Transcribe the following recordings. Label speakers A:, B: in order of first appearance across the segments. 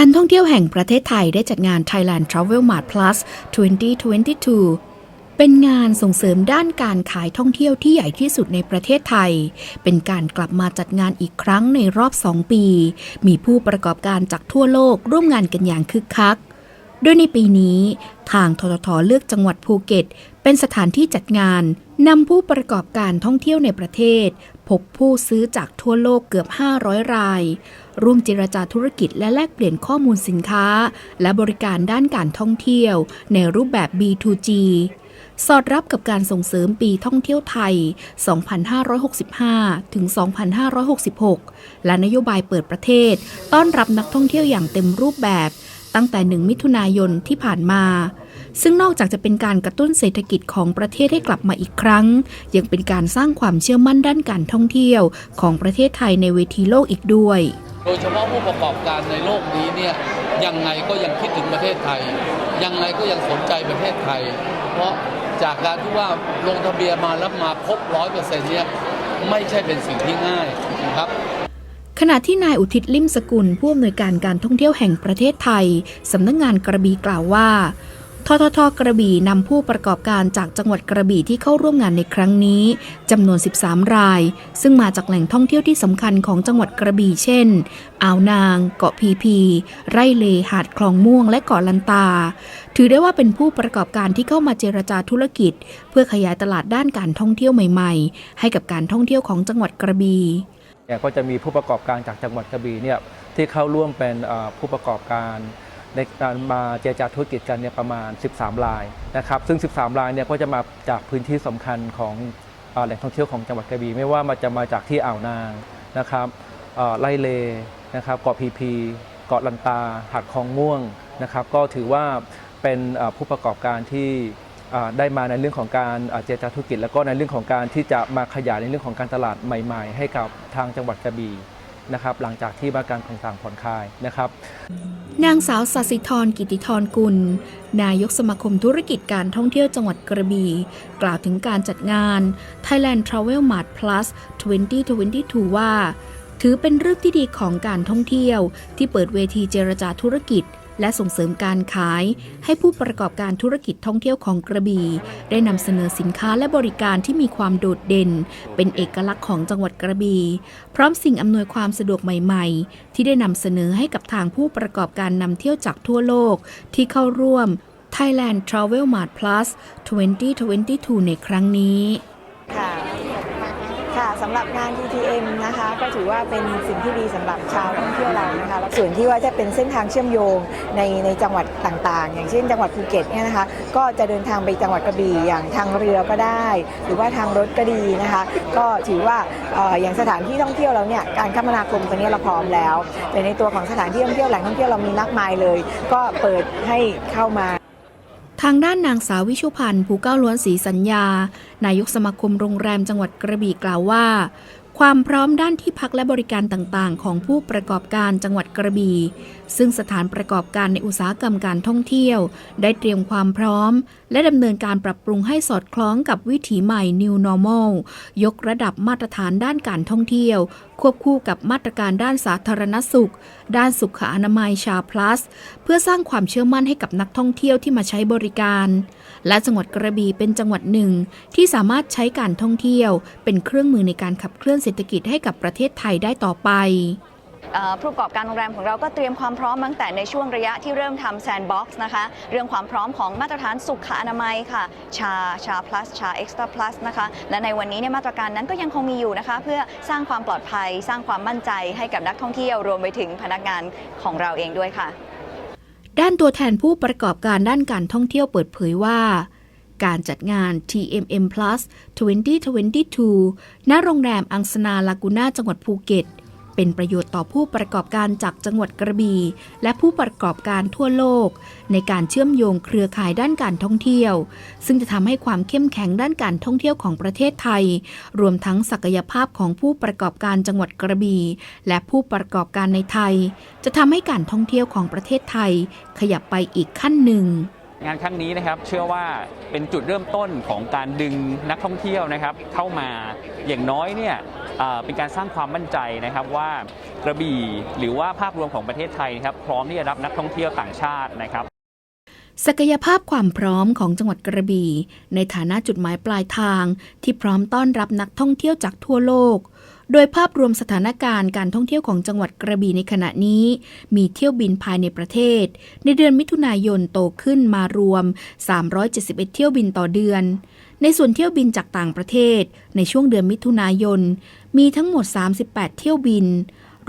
A: การท่องเที่ยวแห่งประเทศไทยได้จัดงาน Thailand Travel Mart Plus 2022 เป็นงานส่งเสริมด้านการขายท่องเที่ยวที่ใหญ่ที่สุดในประเทศไทย เป็นการกลับมาจัดงานอีกครั้งในรอบ 2 ปี มีผู้ประกอบการจากทั่วโลกร่วมงานกันอย่างคึกคัก โดยในปีนี้ ทางทททเลือกจังหวัดภูเก็ต เป็นสถานที่จัดงานนำผู้ประกอบการท่องเที่ยวในประเทศ พบผู้ซื้อจากทั่วโลกเกือบ 500 ราย ร่วมเจรจาธุรกิจและแลกเปลี่ยนข้อมูลสินค้า และบริการด้านการท่องเที่ยว ในรูปแบบ B2G สอดรับกับการส่งเสริมปีท่องเที่ยวไทย 2565 ถึง 2566 และนโยบายเปิดประเทศ ต้อนรับนักท่องเที่ยวอย่างเต็มรูปแบบ ตั้งแต่ 1 มิถุนายนที่ผ่านมา ซึ่งนอกจากจะเป็นการกระตุ้นเศรษฐกิจของประเทศให้กลับมาอีกครั้ง ยังเป็นการสร้างความเชื่อมั่นด้านการท่องเที่ยวของประเทศไทยในเวทีโลกอีกด้วย
B: โดยเฉพาะผู้ประกอบการในโลกนี้เนี่ยยังไงก็ยังคิดถึงประเทศไทย ยังไงก็ยังสนใจประเทศไทย เพราะจากการที่ว่าลงทะเบียนมาแล้วมาครบร้อยเปอร์เซ็นต์เนี่ยไม่ใช่เป็นสิ่งที่ง่ายนะครับ
A: ขณะที่นายอุทิศลิมสกุลผู้อำนวยการการท่องเที่ยวแห่งประเทศไทย สำนักงงานกระบีกล่าวว่า ทททกระบี่นำผู้ประกอบการจากจังหวัดกระบี่ที่เข้าร่วมงานในครั้งนี้จำนวน 13 ราย ซึ่งมาจากแหล่งท่องเที่ยวที่สำคัญของจังหวัดกระบี่เช่น อ่าวนาง เกาะพีพี ไร่เลหาดคลองม่วงและเกาะลันตา ถือได้ว่าเป็นผู้ประกอบการที่เข้ามาเจรจาธุรกิจ เพื่อขยายตลาดด้านการท่องเที่ยวใหม่ ๆ ให้กับการท่องเที่ยวของจังหวัดกระบี่
C: เนี่ยก็จะมีผู้ประกอบการจากจังหวัดกระบี่เนี่ยที่เข้าร่วมเป็นผู้ประกอบการ ในการมาเจรจาธุรกิจกันเนี่ยประมาณ 13 รายนะครับ ซึ่ง 13 รายเนี่ยก็จะมาจากพื้นที่สำคัญของอแหล่งท่องเที่ยวของจังหวัดกระบี่ไม่ว่ามันจะมาจากที่อ่าวนางนะครับไล่เลนะครับเกาะพีพีเกาะลันตาหาดคลองม่วงนะครับ ก็ถือว่าเป็นผู้ประกอบการที่ได้มาในเรื่องของการอ่าเจรจาธุรกิจ แล้วก็ในเรื่องของการที่จะมาขยายในเรื่องของการตลาดใหม่ ๆ ให้กับทางจังหวัดกระบี่ นะครับหลังจากที่มาตรการต่างๆผ่อนคลายนะครับ
A: นางสาวสัสิธรกิติธรกุล นายกสมาคมธุรกิจการท่องเที่ยวจังหวัดกระบี่กล่าวถึงการจัดงาน Thailand Travel Mart Plus 2022 ว่า ถือเป็นเรื่องที่ดีของการท่องเที่ยวที่เปิดเวทีเจรจาธุรกิจ และส่งเสริมการขาย ให้ผู้ประกอบการธุรกิจท่องเที่ยวของกระบี่ ได้นำเสนอสินค้าและบริการที่มีความโดดเด่น เป็นเอกลักษณ์ของจังหวัดกระบี่พร้อมสิ่งอำนวยความสะดวกใหม่ๆ ที่ได้นำเสนอให้กับทางผู้ประกอบการนำเที่ยวจากทั่วโลกที่เข้าร่วม Thailand Travel Mart Plus 2022 ในครั้งนี้ำ
D: หรับงาน TTM นะคะ ก็ถือว่าเป็นสิ่งที่ดีสำหรับชาวท่องเที่ยวเรานะคะแล้วส่วนที่ว่าจะเป็นเส้นทางเชื่อมโยงในในจังหวัดต่างๆ อย่างเช่น จังหวัดภูเก็ตเนี่ยนะคะ ก็จะเดินทางไปจังหวัดกระบี่อย่างทางเรือก็ได้ หรือว่าทางรถก็ดีนะคะ ก็ถือว่าอย่างสถานที่ท่องเที่ยวเราเนี่ยการคมนาคมตรงนี้เราพร้อมแล้ว แต่ในตัวของสถานที่ท่องเที่ยวแหล่งท่องเที่ยวเรามีมากมายเลย ก็เปิดให้เข้ามาา
A: งด้านนางสาววิชุพันธ์ภูเก้าล้วนศรีสัญญา นายกสมาคมโรงแรมจังหวัดกระบี่กล่าวว่า ความพร้อมด้านที่พักและบริการต่างๆ ของผู้ประกอบการจังหวัดกระบี่ซึ่งสถานประกอบการในอุตสาหกรรมการท่องเที่ยว ได้เตรียมความพร้อม และดำเนินการปรับปรุงให้สอดคล้องกับวิถีใหม่ New Normal ยกระดับมาตรฐานด้านการท่องเที่ยว ควบคู่กับมาตรการด้านสาธารณสุข ด้านสุขอนามัยชาพลัส เพื่อสร้างความเชื่อมั่นให้กับนักท่องเที่ยวที่มาใช้บริการ และจังหวัดกระบี่เป็นจังหวัดหนึ่ง ที่สามารถใช้การท่องเที่ยว เป็นเครื่องมือในการขับเคลื่อนเศรษฐกิจให้กับประเทศไทยได้ต่อไป
E: ผู้ประกอบการโรงแรมของเราก็เตรียมความพร้อมตั้งแต่ในช่วงระยะที่เริ่มทำแซนด์บ็อกซ์นะคะ เรื่องความพร้อมของมาตรฐานสุขอนามัยค่ะ ชา ชา plus ชา extra plus นะคะ และในวันนี้เนี่ยมาตรการนั้นก็ยังคงมีอยู่นะคะ เพื่อสร้างความปลอดภัย สร้างความมั่นใจให้กับนักท่องเที่ยวรวมไปถึงพนักงานของเราเองด้วยค่ะ
A: ด้านตัวแทนผู้ประกอบการด้านการท่องเที่ยวเปิดเผยว่าการจัดงาน TMM Plus 2022 ณ โรงแรมอังสนาลากูน่าจังหวัดภูเก็ต เป็นประโยชน์ต่อผู้ประกอบการจากจังหวัดกระบี่และผู้ประกอบการทั่วโลก ในการเชื่อมโยงเครือข่ายด้านการท่องเที่ยว ซึ่งจะทำให้ความเข้มแข็งด้านการท่องเที่ยวของประเทศไทย รวมทั้งศักยภาพของผู้ประกอบการจังหวัดกระบี่และผู้ประกอบการในไทย จะทำให้การท่องเที่ยวของประเทศไทย ขยับไปอีกขั้นหนึ่ง
F: งานครั้งนี้นะครับเชื่อว่าเป็นจุดเริ่มต้นของการดึงนักท่องเที่ยวนะครับเข้ามาอย่างน้อยเนี่ยเป็นการสร้างความมั่นใจนะครับว่ากระบี่หรือว่าภาพรวมของประเทศไทยนะครับพร้อมที่จะรับนักท่องเที่ยวต่างชาตินะครับ
A: ศักยภาพความพร้อมของจังหวัดกระบี่ในฐานะจุดหมายปลายทางที่พร้อมต้อนรับนักท่องเที่ยวจากทั่วโลก โดยภาพรวมสถานการณ์การท่องเที่ยวของจังหวัดกระบี่ในขณะนี้ มีเที่ยวบินภายในประเทศ ในเดือนมิถุนายนโตขึ้นมารวม 371 เที่ยวบินต่อเดือน ในส่วนเที่ยวบินจากต่างประเทศ ในช่วงเดือนมิถุนายน มีทั้งหมด 38 เที่ยวบิน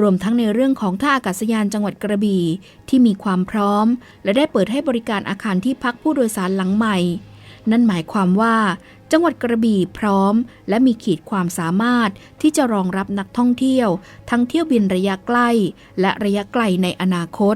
A: รวมทั้งในเรื่องของท่าอากาศยานจังหวัดกระบี่ที่มีความพร้อม และได้เปิดให้บริการอาคารที่พักผู้โดยสารหลังใหม่ นั่นหมายความว่า จังหวัดกระบี่พร้อม และมีขีดความสามารถที่จะรองรับนักท่องเที่ยว ทั้งเที่ยวบินระยะใกล้ และระยะไกลในอนาคต